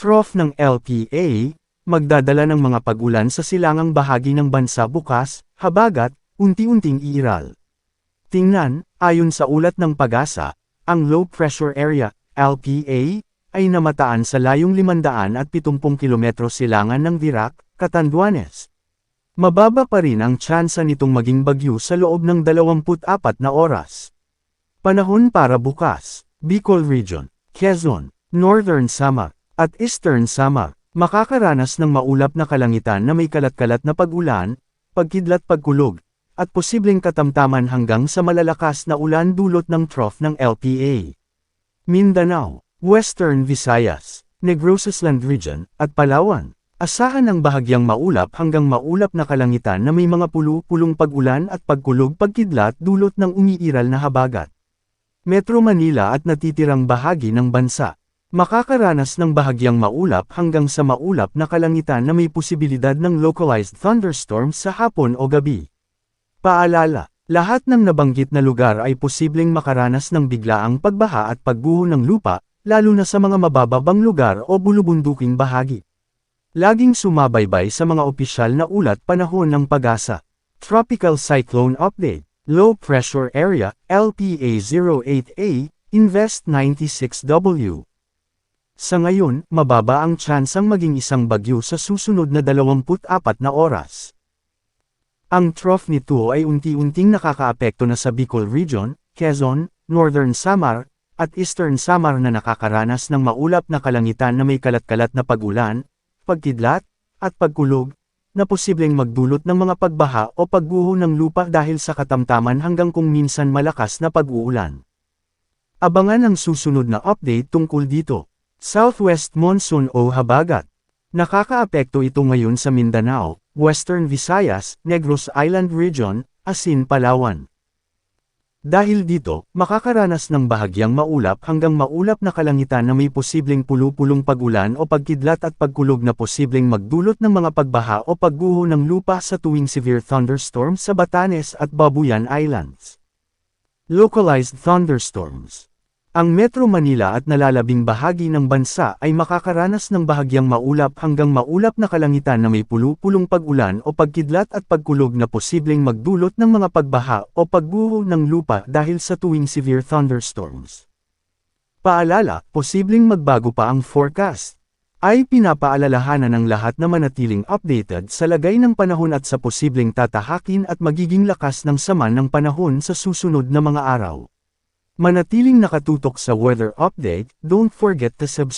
Trough ng LPA, magdadala ng mga pagulan sa silangang bahagi ng bansa bukas, habagat, unti-unting iiral. Tingnan, ayon sa ulat ng pag-asa, ang low pressure area, LPA, ay namataan sa layong 570 kilometro silangan ng Virac, Catanduanes. Mababa pa rin ang tsansa nitong maging bagyo sa loob ng 24 na oras. Panahon para bukas, Bicol Region, Quezon, Northern Samar, at Eastern Samar, makakaranas ng maulap na kalangitan na may kalat-kalat na pag-ulan, pagkidlat pagkulog, at posibleng katamtaman hanggang sa malalakas na ulan dulot ng trough ng LPA. Mindanao, Western Visayas, Negros Land Region, at Palawan. Asahan ang bahagyang maulap hanggang maulap na kalangitan na may mga pulo-pulong pag-ulan at pagkulog pagkidlat dulot ng umiiral na habagat. Metro Manila at natitirang bahagi ng bansa. Makakaranas ng bahagyang maulap hanggang sa maulap na kalangitan na may posibilidad ng localized thunderstorms sa hapon o gabi. Paalala, lahat ng nabanggit na lugar ay posibleng makaranas ng biglaang pagbaha at pagguho ng lupa, lalo na sa mga mabababang lugar o bulubunduking bahagi. Laging sumabaybay sa mga opisyal na ulat panahon ng pag-asa. Tropical Cyclone Update, Low Pressure Area, LPA-08A, Invest 96W. Sa ngayon, mababa ang tsansang maging isang bagyo sa susunod na 24 na oras. Ang trough nito ay unti-unting nakakaapekto na sa Bicol Region, Quezon, Northern Samar, at Eastern Samar na nakakaranas ng maulap na kalangitan na may kalat-kalat na pag-ulan, pagkidlat, at pagkulog, na posibleng magdulot ng mga pagbaha o pagguho ng lupa dahil sa katamtaman hanggang kung minsan malakas na pag-uulan. Abangan ang susunod na update tungkol dito. Southwest Monsoon o Habagat. Nakakaapekto ito ngayon sa Mindanao, Western Visayas, Negros Island Region, Asin Palawan. Dahil dito, makakaranas ng bahagyang maulap hanggang maulap na kalangitan na may posibleng pulupulong pagulan o pagkidlat at pagkulog na posibleng magdulot ng mga pagbaha o pagguho ng lupa sa tuwing severe thunderstorm sa Batanes at Babuyan Islands. Localized thunderstorms ang Metro Manila at nalalabing bahagi ng bansa ay makakaranas ng bahagyang maulap hanggang maulap na kalangitan na may pulu-pulong pag-ulan o pagkidlat at pagkulog na posibleng magdulot ng mga pagbaha o pagguho ng lupa dahil sa tuwing severe thunderstorms. Paalala, posibleng magbago pa ang forecast ay pinapaalalahanan ng lahat na manatiling updated sa lagay ng panahon at sa posibleng tatahakin at magiging lakas ng sama ng panahon sa susunod na mga araw. Manatiling nakatutok sa weather update, don't forget to subscribe.